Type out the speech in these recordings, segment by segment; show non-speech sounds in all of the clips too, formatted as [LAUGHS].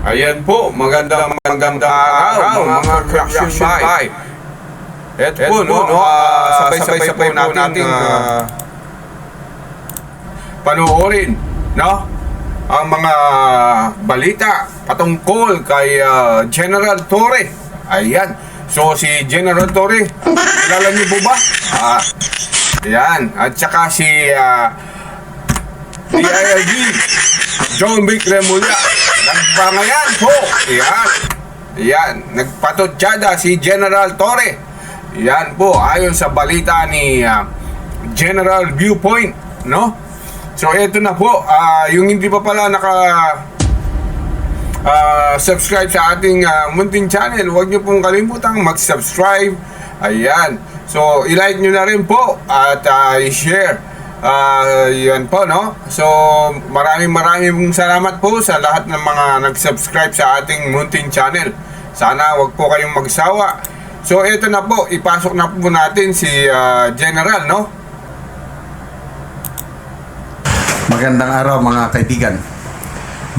Ayan po, magandang magandang araw mga reaction by. At po, no, ah, sabay-sabay po natin ah, panoorin, no? Ang mga balita patungkol kay ah, General Torre. Ayan. So si General Torre, kilala niyo po ba? Ah, ayan. At saka si ah, DILG, John Vic Remulla. Nagpangayan po. Yan. Yan. Nagpatutsada si General Torre. Yan po. Ayon sa balita ni ah, General Viewpoint. No? So, eto na po. Ah, yung hindi pa pala naka ah, subscribe sa ating ah, Munting Channel, huwag niyo pong kalimutang mag-subscribe. Ayan. So, i-like niyo na rin po at ah, i-share. Ah, yan po, no? So, maraming maraming salamat po sa lahat ng mga nag-subscribe sa ating Munting Channel. Sana wag po kayong magsawa. So, eto na po, ipasok na po natin si ah, General, no? Magandang araw mga kaibigan.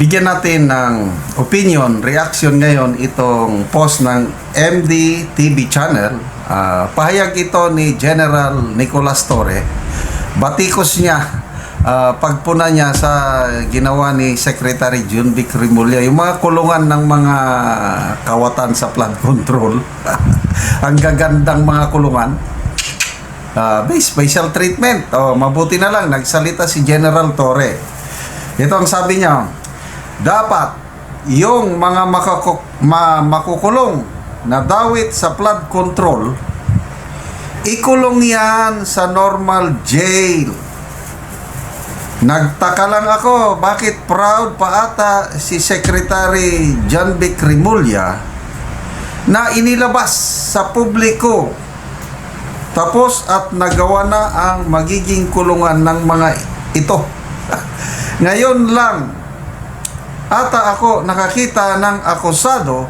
Bigyan natin ng opinion, reaction ngayon itong post ng MD TV channel. Ah, pahayag ito ni General Nicolas Torre. Batikos niya ah, pagpuna niya sa ginawa ni Secretary Jun Vic Rimulya, yung mga kulungan ng mga kawatan sa flood control. [LAUGHS] Ang gagandang mga kulungan. May special treatment. Oh, mabuti na lang nagsalita si General Torre. Ito ang sabi niya, dapat yung mga makakuk- ma- makukulong na dawit sa flood control, ikulong yan sa normal jail. Nagtaka lang ako, bakit proud pa ata si Secretary John Vic Rimulya na inilabas sa publiko tapos at nagawa na ang magiging kulungan ng mga ito. [LAUGHS] Ngayon lang, ata ako nakakita ng akusado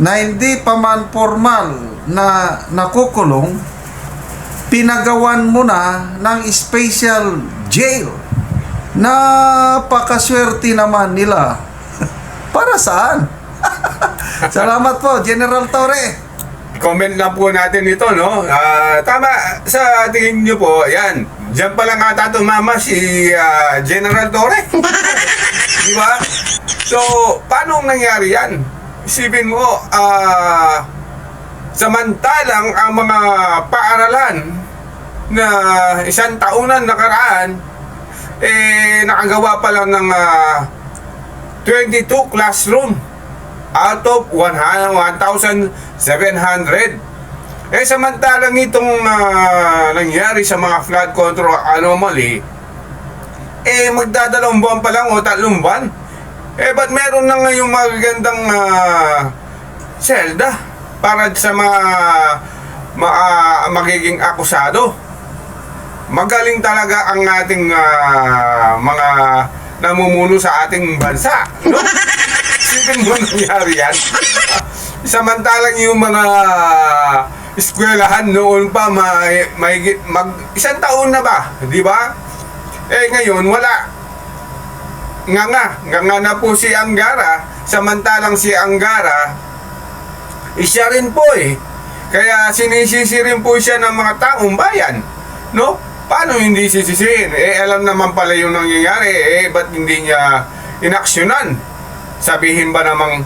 na hindi pa man formal na nakukulong, pinagawan mo na ng special jail. Napakaswerte naman nila. [LAUGHS] Para saan? [LAUGHS] Salamat po, General Torre. comment lang po natin ito, no? Ah, tama, sa tingin nyo po, yan, dyan pa lang ata tumama si ah, General Torre. [LAUGHS] Di ba? So, paano nangyari yan? Isipin mo, ah, samantalang ang mga paaralan na isang taunan nakaraan, eh, nakagawa pa lang ng ah, 22 classroom out of 1,700. Eh samantalang itong ah, nangyari sa mga flood control anomaly, eh magdadalawang buwan pa lang o tatlong buwan. Eh ba't meron na ngayong magagandang uh, selda para sa mga ma- ah, magiging akusado? Magaling talaga ang ating ah, mga namumuno sa ating bansa. No? [LAUGHS] Isipin mo nangyari yan. Samantalang yung mga eskwelahan noon pa may, may mag isang taon na ba, di ba? Eh ngayon wala. Nga nga, nga nga na po si Angara, samantalang si Angara, eh, siya rin po eh. Kaya sinisisi rin po siya ng mga taong bayan. No? Paano hindi sisisihin? Eh, alam naman pala yung nangyayari. Eh, ba't hindi niya inaksyonan? Sabihin ba namang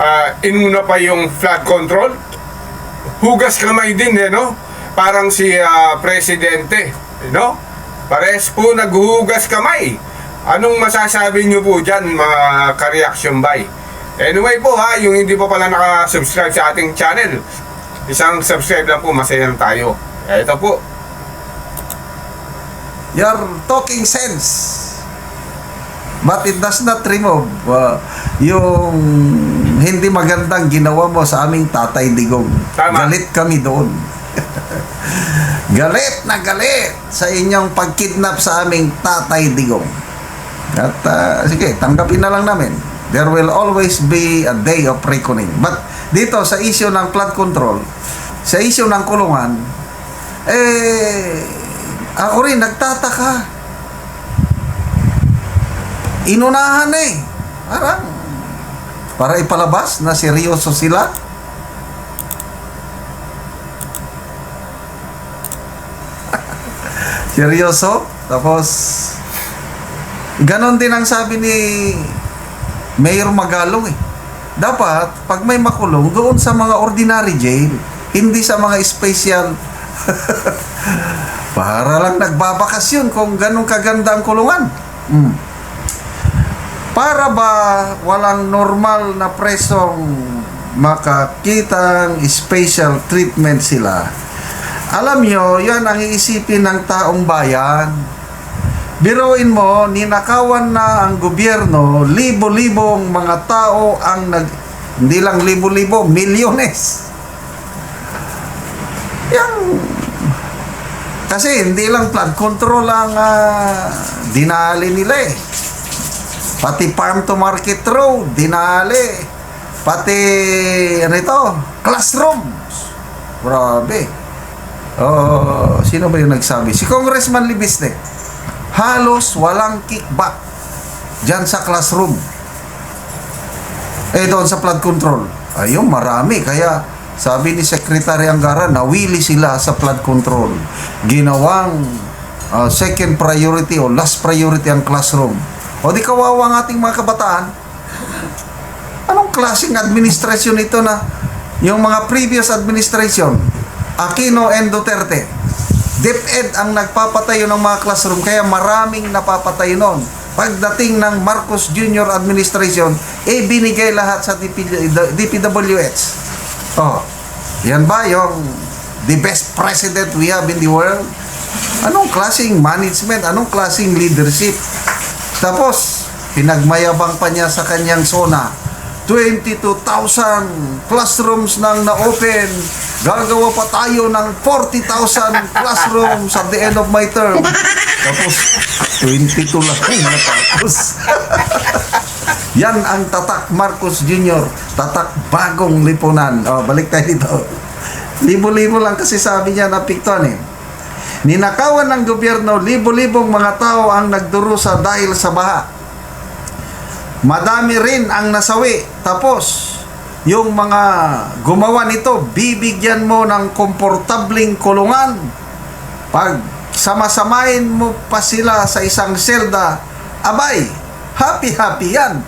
uh, inuna pa yung flood control? Hugas kamay din eh, no? Parang si ah, Presidente, no? Pares po naghuhugas kamay. Anong masasabi niyo po dyan, mga ka-reaction by? Anyway po ha, yung hindi pa pala naka-subscribe sa ating channel, isang subscribe lang po, masaya na tayo. Ito po, You're talking sense. But it does not remove uh, yung hindi magandang ginawa mo sa aming tatay digong. Tama. Galit kami doon. [LAUGHS] galit na galit sa inyong pagkidnap sa aming tatay digong. At uh, sige, tanggapin na lang namin. There will always be a day of reckoning. But dito sa issue ng flood control, sa issue ng kulungan, eh, ako rin nagtataka. Inunahan eh. Parang para ipalabas na seryoso sila. [LAUGHS] seryoso? Tapos, ganon din ang sabi ni Mayor Magalong eh. Dapat, pag may makulong, doon sa mga ordinary jail, hindi sa mga special. [LAUGHS] Para lang nagbabakasyon kung ganun kaganda ang kulungan. Mm. Para ba walang normal na presong makakitang special treatment sila? Alam nyo, yan ang iisipin ng taong bayan. Biruin mo, ninakawan na ang gobyerno, libo-libong mga tao ang nag... Hindi lang libo-libo, milyones. Yang... Kasi hindi lang flood control ang ah, dinali nila eh. Pati farm to market road, dinali. Pati, ano ito, classrooms. Grabe. Oh, sino ba yung nagsabi? Si Congressman Libisne. Halos walang kickback dyan sa classroom. Eh, doon sa flood control. Ayun, marami. Kaya, sabi ni Secretary Angara, nawili sila sa flood control. Ginawang uh, second priority o last priority ang classroom. O di kawawa ang ating mga kabataan. Anong klaseng administrasyon ito na yung mga previous administration, Aquino and Duterte, DepEd ang nagpapatayo ng mga classroom kaya maraming napapatay noon. Pagdating ng Marcos Jr. administration, eh binigay lahat sa DP, DPWH. Oh, yan ba yung the best president we have in the world? Anong klaseng management? Anong klaseng leadership? Tapos, pinagmayabang pa niya sa kanyang zona. 22,000 classrooms nang na-open. Gagawa pa tayo ng 40,000 classrooms at the end of my term. Tapos, 22 lang ang natapos. Yan ang tatak Marcos Jr. Tatak bagong lipunan. O, balik tayo dito. Libo-libo lang kasi sabi niya na pikton eh. Ninakawan ng gobyerno, libo-libong mga tao ang nagdurusa dahil sa baha. Madami rin ang nasawi. Tapos, yung mga gumawa nito, bibigyan mo ng komportabling kulungan. Pag samasamain mo pa sila sa isang selda, abay, happy-happy yan.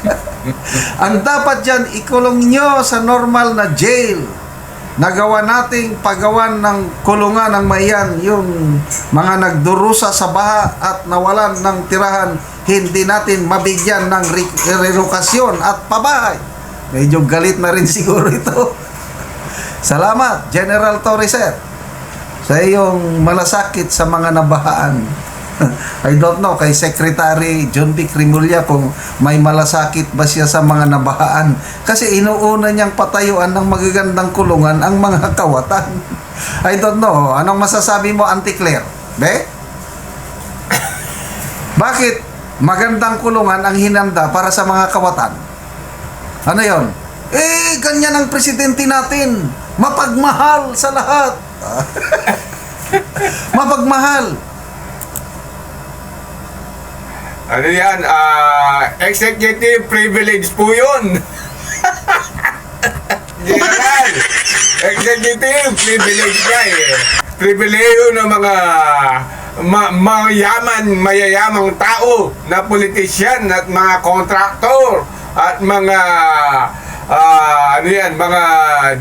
[LAUGHS] ang dapat dyan, ikulong nyo sa normal na jail. Nagawa nating paggawan ng kulungan ng mayan yung mga nagdurusa sa baha at nawalan ng tirahan hindi natin mabigyan ng re- relokasyon at pabahay. Medyo galit na rin [LAUGHS] siguro ito. Salamat, General Torres sir, sa iyong malasakit sa mga nabahaan. [LAUGHS] I don't know kay Secretary John B. Crimulla kung may malasakit ba siya sa mga nabahaan. Kasi inuuna niyang patayuan ng magagandang kulungan ang mga [LAUGHS] kawatan. I don't know. Anong masasabi mo, Auntie Claire? Be? [COUGHS] Bakit magandang kulungan ang hinanda para sa mga kawatan? Ano yon? Eh, ganyan ang presidente natin. Mapagmahal sa lahat. [LAUGHS] Mapagmahal. Ano yan? Ah, executive privilege po yun. [LAUGHS] General, executive privilege niya eh. Pribileyo ng mga ma- mayaman, mayayamang tao na politisyan at mga kontraktor at mga ah, ano yan, mga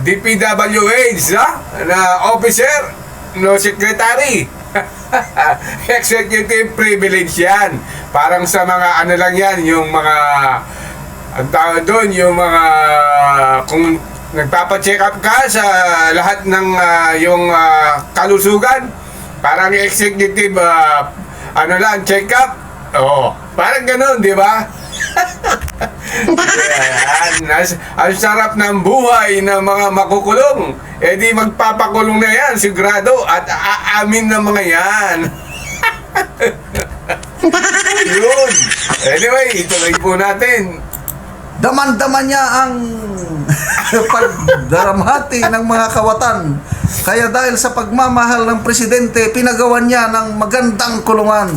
DPWH ha? na officer, no secretary. [LAUGHS] Executive privilege yan. Parang sa mga ano lang yan, yung mga ang tawag doon, yung mga kung nagpapa-check up ka sa lahat ng ah, yung ah, kalusugan, parang executive ah, ano lang, check up. Oo, parang ganun, [LAUGHS] di ba? Yan. As, ang sarap ng buhay ng mga makukulong. Eh di magpapakulong na yan, sigurado. At aamin ng mga yan. [LAUGHS] Yun. Anyway, ituloy po natin. Daman-daman niya ang [LAUGHS] pagdaramhati ng mga kawatan. Kaya dahil sa pagmamahal ng presidente, pinagawan niya ng magandang kulungan.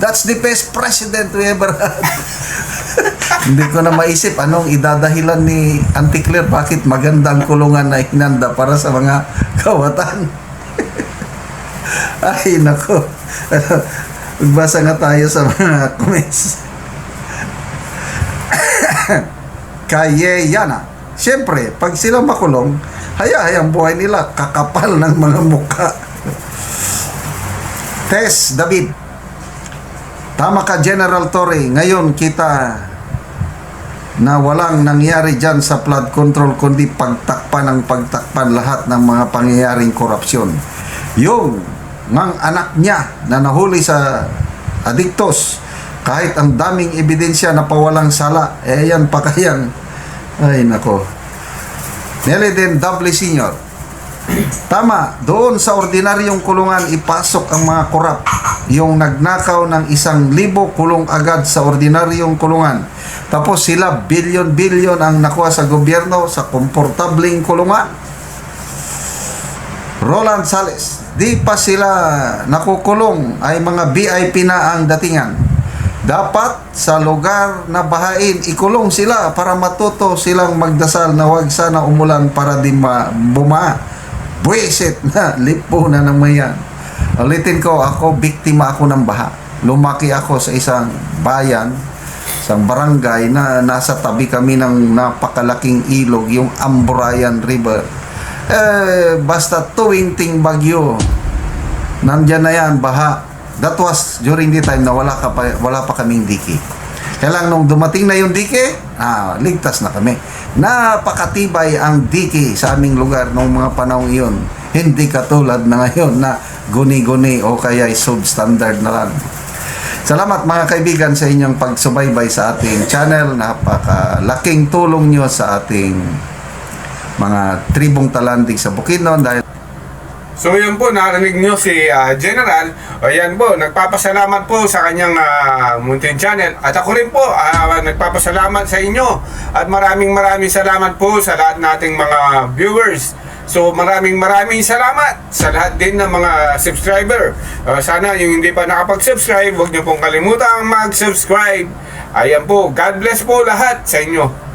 That's the best president we ever had. [LAUGHS] Hindi ko na maisip anong idadahilan ni Auntie Claire bakit magandang kulungan na hinanda para sa mga kawatan. [LAUGHS] Ay, nako. Magbasa nga tayo sa mga comments. [COUGHS] Kayeyana. Siyempre, pag sila makulong, haya-hayang buhay nila, kakapal ng mga mukha. Tess David. Tama ka, General Torre. Ngayon kita na walang nangyari dyan sa flood control kundi pagtakpan ng pagtakpan lahat ng mga pangyayaring korupsyon. Yung ng anak niya na nahuli sa adiktos kahit ang daming ebidensya na pawalang sala eh yan pa kayang ay nako Nelly din Doble Senior Tama, doon sa ordinaryong kulungan ipasok ang mga korap. Yung nagnakaw ng isang libo kulong agad sa ordinaryong kulungan. Tapos sila bilyon-bilyon ang nakuha sa gobyerno sa komportabling kulungan. Roland Sales, di pa sila nakukulong ay mga VIP na ang datingan. Dapat sa lugar na bahain, ikulong sila para matuto silang magdasal na wag sana umulan para di ma buma. Buwisit [LAUGHS] na lipo na ng mayan. Ulitin ko, ako, biktima ako ng baha. Lumaki ako sa isang bayan, isang barangay na nasa tabi kami ng napakalaking ilog, yung Amburayan River. Eh, basta tuwing ting bagyo, nandyan na yan, baha. That was during the time na wala, ka pa, wala pa kaming diki. Kaya lang nung dumating na yung dike, ah, ligtas na kami. Napakatibay ang dike sa aming lugar nung mga panahon iyon. Hindi katulad na ngayon na guni-guni o kaya substandard na lang. Salamat mga kaibigan sa inyong pagsubaybay sa ating channel. Napakalaking tulong nyo sa ating mga tribong talandig sa Bukidnon dahil So yun po, narinig nyo si ah, General. O yan po, nagpapasalamat po sa kanyang uh, Muntin Channel. At ako rin po, ah, nagpapasalamat sa inyo. At maraming maraming salamat po sa lahat nating mga viewers. So maraming maraming salamat sa lahat din ng mga subscriber. Ah, sana yung hindi pa nakapag-subscribe, huwag nyo pong kalimutang mag-subscribe. Ayan po, God bless po lahat sa inyo.